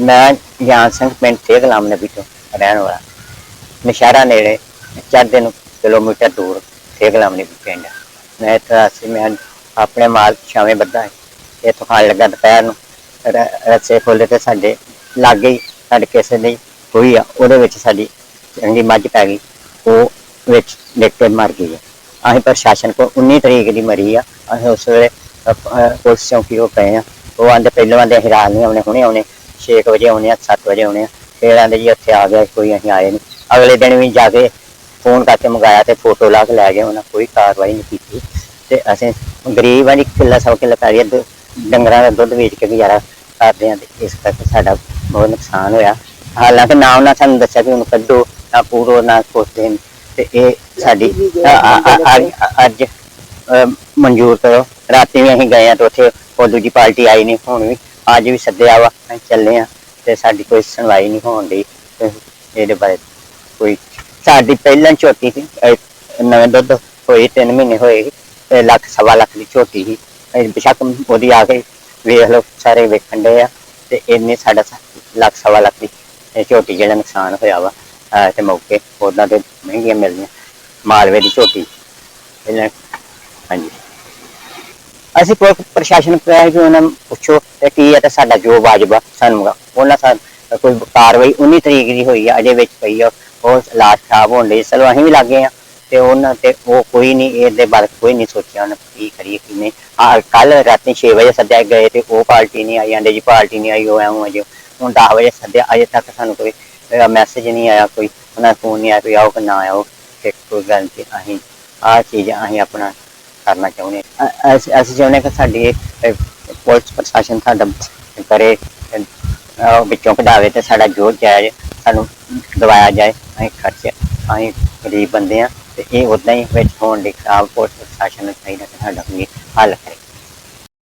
ਮੈਂ ਗਿਆਨ ਸਿੰਘ ਪਿੰਡ ਤੇ ਗੁਲਾਮ ਨਬੀ ਤੋਂ ਰਹਿਣ ਵਾਲਾ। ਨਸ਼ਹਿਰਾ ਨੇੜੇ ਚੜ੍ਹਦੇ ਨੂੰ ਕਿਲੋਮੀਟਰ ਦੂਰ ਤੇ ਗੁਲਾਮ ਨਬੀ ਪਿੰਡ ਮੈਂ ਇੱਥੇ ਅਸੀਂ ਮੈਂ ਆਪਣੇ ਮਾਲ ਛਾਵੇਂ ਬੱਧਾ ਹੈ ਇੱਥੋਂ ਖਾਣ ਲੱਗਾ ਦੁਪਹਿਰ ਨੂੰ। ਰ- ਰੱਸੇ ਖੋਲੇ ਤੇ ਸਾਡੇ ਲਾਗੇ ਹੀ ਸਾਡੇ ਕਿਸੇ ਦੀ ਹੋਈ ਆ ਉਹਦੇ ਵਿੱਚ ਸਾਡੀ ਚੰਗੀ ਮੱਝ ਪੈ ਗਈ। ਉਹ ਵਿੱਚ ਡਿੱਗ ਕੇ ਮਰ ਗਈ ਹੈ। ਅਸੀਂ ਪ੍ਰਸ਼ਾਸਨ ਕੋਲ 19 ਤਰੀਕ ਦੀ ਮਰੀ ਆ। ਅਸੀਂ ਉਸ ਵੇਲੇ ਅਹ, ਅਹ, ਪੁਲਿਸ ਚੌਂਕੀ ਉਹ ਪਏ ਆ। ਉਹ ਆਂਦੇ ਪਹਿਲਾਂ ਆਂਦੇ ਅਸੀਂ ਰਾਤ ਨਹੀਂ ਆਉਣੇ ਹੁਣੇ ਆਉਣੇ। 6 ਵਜੇ ਆਉਣੇ ਆ 7 ਵਜੇ ਆਉਣੇ ਆ, ਫਿਰ ਆਂਦੇ ਜੀ ਉੱਥੇ ਆ ਗਿਆ, ਕੋਈ ਅਸੀਂ ਆਏ ਨਹੀਂ ਅਗਲੇ ਦਿਨ ਵੀ ਜਾ ਕੇ ਫੋਨ ਕਰਕੇ ਮੰਗਾਇਆ ਤੇ ਫੋਟੋ ਲਾ ਕੇ ਲੈ ਗਏ, ਉਹਨਾਂ ਕੋਈ ਕਾਰਵਾਈ ਨਹੀਂ ਕੀਤੀ। ਤੇ ਅਸੀਂ ਗਰੀਬ ਆ ਕਿੱਲਾ ਸੌ ਕਿੱਲਾ ਪੈ ਡੰਗਰਾਂ ਦਾ ਦੁੱਧ ਵੇਚ ਕੇ ਗੁਜ਼ਾਰਾ ਕਰਦੇ ਆ ਤੇ ਇਸ ਕਰਕੇ ਸਾਡਾ ਬਹੁਤ ਨੁਕਸਾਨ ਹੋਇਆ। ਹਾਲਾਂਕਿ ਨਾ ਉਹਨਾਂ ਸਾਨੂੰ ਦੱਸਿਆ ਕਿ ਉਹਨੂੰ ਕੱਢੋ, ਨਾ ਪੂਰੋ, ਨਾ ਕੋਸਦੇ ਤੇ ਇਹ ਸਾਡੀ ਅੱਜ ਮਨਜ਼ੂਰ ਕਰੋ। ਰਾਤੀ ਵੀ ਅਸੀਂ ਗਏ ਆ ਤੇ ਉੱਥੇ ਉਹ ਦੂਜੀ ਪਾਰਟੀ ਆਈ ਨਹੀਂ ਹੁਣ ਵੀ ਅੱਜ ਵੀ ਸੱਦਿਆ ਵਾ ਅਸੀਂ ਚੱਲੇ ਆ ਤੇ ਸਾਡੀ ਕੋਈ ਸੁਣਵਾਈ ਨਹੀਂ ਹੋਣ ਦੀ ਇਹਦੇ ਬਾਰੇ ਕੋਈ ਸਾਡੀ ਪਹਿਲਾਂ ਝੋਟੀ ਸੀ ਅਹ, ਨਵੇਂ ਦੁੱਧ ਹੋਏ 3 ਮਹੀਨੇ ਹੋਏ ਸੀ, ਤੇ ਲੱਖ ਸਵਾ ਲੱਖ ਦੀ ਝੋਟੀ ਸੀ ਅਸੀਂ ਬੇਸ਼ੱਕ ਉਹਦੀ ਆ ਕੇ ਵੇਖ ਲਓ ਸਾਰੇ ਵੇਖਣ ਦੇ ਆ ਤੇ ਇੰਨੇ ਸਾਡਾ ਸ- ਲੱਖ ਸਵਾ ਲੱਖ ਦੀ ਇਹ ਝੋਟੀ ਜਿਹੜਾ ਨੁਕਸਾਨ ਹੋਇਆ ਵਾ ਅਹ, ਤੇ ਮੌਕੇ ਉਹਨਾਂ ਤੇ ਮਹਿੰਗੀਆਂ ਮਿਲਦੀਆਂ ਮਾਲਵੇ ਦੀ ਝੋਟੀ ਪਹਿਲਾਂ ਹਾਂਜੀ। ਅਸੀਂ ਕੋਈ ਪ੍ਰਸ਼ਾਸਨ ਨੂੰ ਕਿਹਾ ਉਹਨਾਂ ਨੂੰ ਪੁੱਛੋ ਤੇ ਕੀ ਹੈ ਤੇ ਸਾਡਾ ਜੋ ਵਾਜਬ ਸਾਨੂੰ ਉਹਨਾਂ ਸਾ ਕੋਈ ਕਾਰਵਾਈ 19 ਤਰੀਕ ਦੀ ਹੋਈ ਆ, ਅਜੇ ਵਿੱਚ ਪਈ ਆ। ਉਹ ਲਾਸ਼ ਖਰਾਬ ਹੋਣ ਲਈ ਚਲੋ ਅਸੀਂ ਵੀ ਲੱਗੇ ਆ ਤੇ ਉਹਨਾਂ ਤੇ ਉਹ ਕੋਈ ਨਹੀਂ, ਇਹਦੇ ਬਾਰੇ ਕੋਈ ਨਹੀਂ ਸੋਚਿਆ ਉਹਨਾਂ ਕੀ ਕਰੀਏ, ਕੀ ਨਹੀਂ। ਆ ਕੱਲ ਰਾਤੀ 6 ਵਜੇ ਸੱਦਿਆ ਗਏ ਤੇ ਉਹ ਪਾਰਟੀ ਨਹੀਂ ਆਈ, ਆਂਦੇ ਜੀ ਪਾਰਟੀ ਨਹੀਂ ਆਈ, ਉਹ ਐਉਂ ਅਜੇ ਹੁਣ 10 ਵਜੇ ਸੱਦਿਆ, ਅਜੇ ਤੱਕ ਸਾਨੂੰ ਕੋਈ ਮੈਸੇਜ ਨਹੀਂ ਆਇਆ, ਕੋਈ। ਉਹਨਾਂ ਦਾ ਫੋਨ ਨਹੀਂ ਆਇਆ, ਕੋਈ ਆਓ ਕਿ ਨਾ ਆਓ, ਤੇ ਕੋਈ ਗੱਲ ਨਹੀਂ, ਅਸੀਂ ਆਹ ਚੀਜ਼, ਅਸੀਂ ਆਪਣਾ ਕਰਨਾ ਚਾਹੁੰਦੇ ਹਾਂ। ਅਸੀਂ ਅਸੀਂ ਚਾਹੁੰਦੇ ਹਾਂ ਕਿ ਸਾਡੀ ਇਹ, ਪੁਲਿਸ ਪ੍ਰਸ਼ਾਸਨ ਸਾਡਾ ਕਰੇ ਵਿੱਚੋਂ ਕਢਾਵੇ ਤੇ ਸਾਡਾ ਜੋ ਜਾਇਜ਼ ਸਾਨੂੰ ਦਵਾਇਆ ਜਾਏ ਅਸੀਂ ਖਰਚੇ ਅਸੀਂ ਗਰੀਬ ਬੰਦੇ ਆ ਤੇ ਇਹ ਉਦਾਂ ਹੀ ਵਿੱਚ ਹੋਣ ਦੇ ਖਰਾਬ ਪੁਲਿਸ ਪ੍ਰਸ਼ਾਸਨ ਨੂੰ ਚਾਹੀਦਾ ਕਿ ਸਾਡਾ ਵੀ ਹੱਲ ਕਰੇ